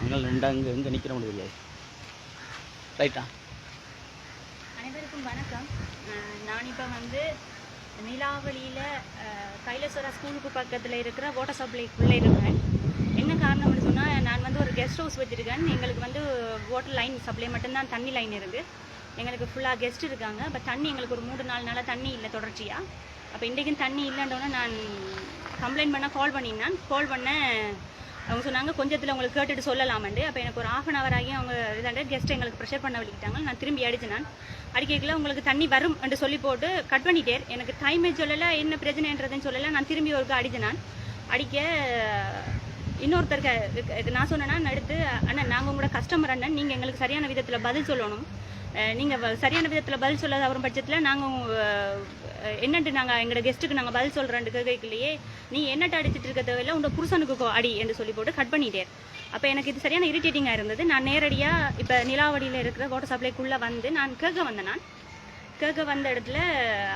அங்கே ரெண்டு அங்கே எங்கே நிற்கிறோம்னு தெரியாது. ரைட்டா அனைவருக்கும் வணக்கம். நான் இப்போ வந்து நிலாவளியில் கைலாசரா ஸ்கூலுக்கு பக்கத்தில் இருக்கிற வாட்டர் சப்ளைக்குள்ளே இருக்கேன். என்ன காரணம்னு சொன்னால் நான் வந்து ஒரு கெஸ்ட் ஹவுஸ் வச்சுருக்கேன். எங்களுக்கு வந்து வாட்டர் லைன் சப்ளை மட்டும்தான் தண்ணி லைன் இருக்குது எங்களுக்கு ஃபுல்லாக கெஸ்ட் இருக்காங்க. அப்போ தண்ணி எங்களுக்கு ஒரு மூணு நாலு நாளாக தண்ணி இல்லை தொடர்ச்சியாக அப்போ இன்றைக்கும் தண்ணி இல்லைன்றோன்னே நான் கம்ப்ளைண்ட் பண்ண கால் பண்ணியிருந்தேன் கால் பண்ண அவங்க சொன்னாங்க கொஞ்சத்தில் உங்களுக்கு கேட்டுட்டு சொல்லலாமண்டு. அப்போ எனக்கு ஒரு ஆஃப் அன் ஹவர் ஆகி அவங்க இதாண்டு கெஸ்ட் எங்களுக்கு ப்ரெஷர் பண்ண வலிக்கிட்டாங்க நான் திரும்பி அடிச்சு நான். அடிக்கல உங்களுக்கு தண்ணி வரும் என்று சொல்லி போட்டு கட் பண்ணிட்டேன். எனக்கு டைமே சொல்லலை என்ன பிரச்சனைன்றதுன்னு சொல்லலை. நான் திரும்பி ஒருக்க அடிச்சு நான். அடிக்க இன்னொருத்தருக்கு இது நான் சொன்னேன்னா நான் எடுத்து அண்ணன் நாங்கள் உங்களோட கஸ்டமர் அண்ணன். நீங்கள் எங்களுக்கு சரியான விதத்தில் பதில் சொல்லணும். நீங்கள் சரியான விதத்தில் பதில் சொல்லாத வரும் பட்சத்தில் நாங்கள் என்னட்டு நாங்கள் எங்களோட கெஸ்ட்டுக்கு நாங்கள் பதில் சொல்கிறேன் கேட்கலையே நீ என்னட்டு அடிச்சிட்டு இருக்க தேவையில்ல உன்னோட புருஷனுக்கு கோ- அடி என்று சொல்லி போட்டு கட் பண்ணிட்டேன். அப்போ எனக்கு இது சரியான இரிட்டேட்டிங்காக இருந்தது. நான் நேரடியாக இப்போ நிலாவடியில் இருக்கிற வாட்டர் சப்ளைக்குள்ளே வந்து நான் கேட்க வந்தேன் நான். கேட்க வந்த இடத்துல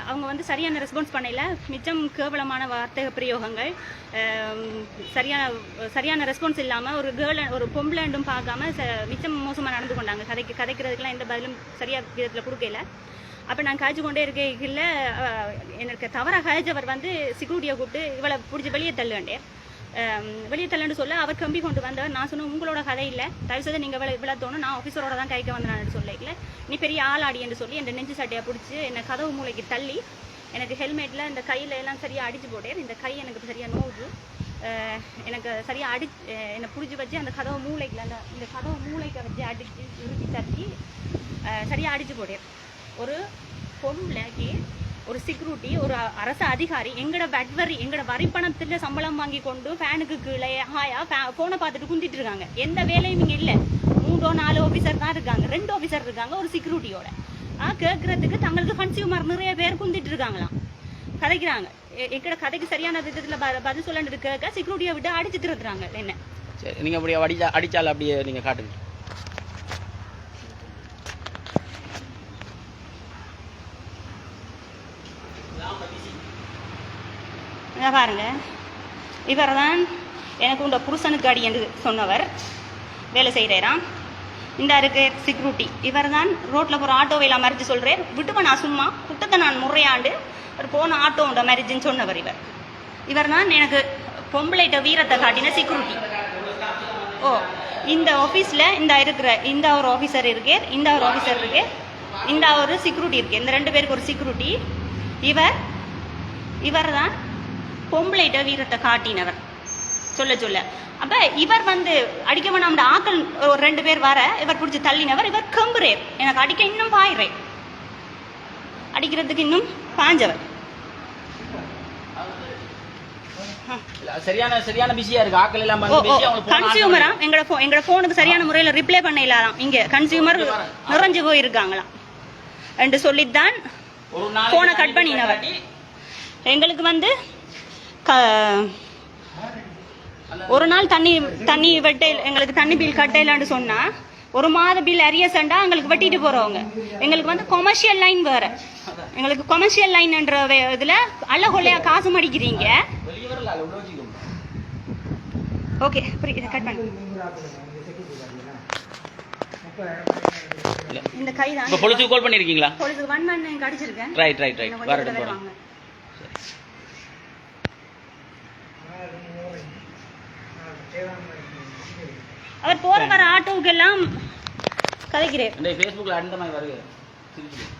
அவங்க வந்து சரியான ரெஸ்பான்ஸ் பண்ணல மிச்சம் கேவலமான வார்த்தை பிரயோகங்கள் சரியான சரியான ரெஸ்பான்ஸ் இல்லாமல் ஒரு கேர்ள் ஒரு பொம்பளைண்டும் பார்க்காம ச மிச்சம் மோசமாக நடந்து கொண்டாங்க. கதைக்கு கதைக்கிறதுக்கெலாம் எந்த பதிலும் சரியாக விதத்தில் கொடுக்கல. அப்போ நான் காய்ச்சி கொண்டே இருக்கையில் எனக்கு தவறாக காய்ச்சவர் வந்து செக்யூரிட்டியை கூப்பிட்டு இவளை பிடிச்சி வெளியே தள்ளுவேண்டேன் வெளியே தள்ளுன்னு சொல்ல அவர் கம்பி கொண்டு வந்தவர். நான் சொன்னேன் உங்களோட கதை இல்லை. தயவு செய்து நீங்கள் இவ்வளோ இவ்வளோ தோணும். நான் ஆஃபீஸரோட தான் கைக்க வந்தேன் சொல்லல நீ பெரிய ஆளாடி என்று சொல்லி என் நெஞ்சு சட்டையை பிடிச்சி என்னை கதவு மூளைக்கு தள்ளி எனக்கு ஹெல்மெட்டில் இந்த கையில் எல்லாம் சரியாக அடிச்சு போட்டேன். இந்த கை எனக்கு சரியாக நோவுது. எனக்கு சரியாக அடி என்னை பிடிச்சி வச்சு அந்த கதவு மூளைக்குள்ள அந்த இந்த கதவு மூளைக்கு வச்சு அடிச்சு இறுக்கி தட்டி சரியாக அடிச்சு போட்டேன். ஒரு பொம்பளைக்கு ஒரு செக்யூரிட்டி ஒரு அரசு அதிகாரி எங்கட வரி எங்கட வரி பணத்தில் சம்பளம் வாங்கி கொண்டு ஃபேனுக்கு கீழே ஹாயா ஃபோனை பார்த்துட்டு குந்திட்டு இருக்காங்க. எந்த வேலையும் இங்கே இல்லை. மூன்றோ நாலு ஆஃபீஸர் தான் இருக்காங்க. ரெண்டு ஆஃபீஸர் இருக்காங்க ஒரு செக்யூரிட்டியோட ஆ கேட்கறதுக்கு தங்களுக்கு கன்சியூமர் நிறைய பேர் குந்திட்டு இருக்காங்களாம். கதைக்கிறாங்க. எங்கட கதைக்கு சரியான விதத்தில் ப பதில் சொல்லிட்டு கேட்க செக்யூரிட்டியை விட்டு அடிச்சு திருத்துறாங்க என்ன? சரி நீங்கள் அப்படியே அடிச்சா அடித்தால் அப்படியே நீங்கள் காட்டுங்க. இதை பாருங்க. இவர் தான் எனக்கு உண்ட புருஷனுக்கு அடி என்று சொன்னவர். வேலை செய்கிறாராம் இந்த இருக்கு செக்யூரிட்டி இவர் தான் ரோட்டில் போகிற ஆட்டோவையில் மறிச்சு சொல்கிறார் விட்டுவன் நான் சும்மா. குட்டத்தை நான் முறையாண்டு ஒரு போன ஆட்டோவோட மறிச்சுன்னு சொன்னவர் இவர். இவர் தான் எனக்கு பொம்பளைட்ட வீரத்தை காட்டின செக்யூரிட்டி ஓ இந்த ஆஃபீஸில் இந்த இருக்கிற இந்த ஒரு ஆஃபீஸர் இருக்கே இந்த ஒரு ஆஃபீஸர் இருக்கே இந்த ஒரு செக்யூரிட்டி இருக்கு இந்த ரெண்டு பேருக்கு ஒரு செக்யூரிட்டி இவர் இவர் தான் பொம்பளைட்ட வீரத்தை காட்டினவர். சொல்ல சொல்ல. அப்ப இவர் வந்து அடிக்க வேணாம்ட ஆக்கள் ஒரு ரெண்டு பேர் வர இவர் பிடிச்சி தள்ளினவர் இவர் கம்புறேர் எனக்கு அடிக்க இன்னும் பாயிறேன். அடிக்கிறதுக்கு இன்னும் பாஞ்சவர். சரியான சரியான பிஸியாக இருக்குது ஆக்கள் எல்லாம் கன்சியூமரா எங்களோட phone- எங்களோட ஃபோனுக்கு சரியான முறையில் ரிப்ளை பண்ண இல்லாதாம். இங்க கன்சியூமர் நிறைஞ்சு போயிருக்காங்களாம். என்று சொல்லித்தான் அ cut பண்ணினவர். எங்களுக்கு வந்து க- ஒரு நாள் தண்ணி தண்ணி வெட்ட எங்களுக்கு தண்ணி பில் கட்டையிலான்னு சொன்னா ஒரு மாத பில் அரியசண்டா எங்களுக்கு வெட்டிட்டு போறவங்க. எங்களுக்கு வந்து கொமர்ஷியல் லைன் வேற. எங்களுக்கு கொமர்ஷியல் லைன்ன்ற இதுல அல்ல கொள்ளையா காசு மடிக்கிறீங்க ஓகே புரியுது கட் பண்ணு. இல்ல. இந்த கை தான் இப்போ பொலிசுக்கு கால் பண்ணியிருக்கீங்களா பொழுது ஒன் எனக்கு அடிச்சிருக்கேன். ரைட் ரைட் ரைட் வரட்டும் போகிறேன். அவர் போற வர ஆட்டோவுக்கு எல்லாம் கதைக்கிறேன் ஃபேஸ்புக்கில் அந்த மாதிரி வருகிறேன்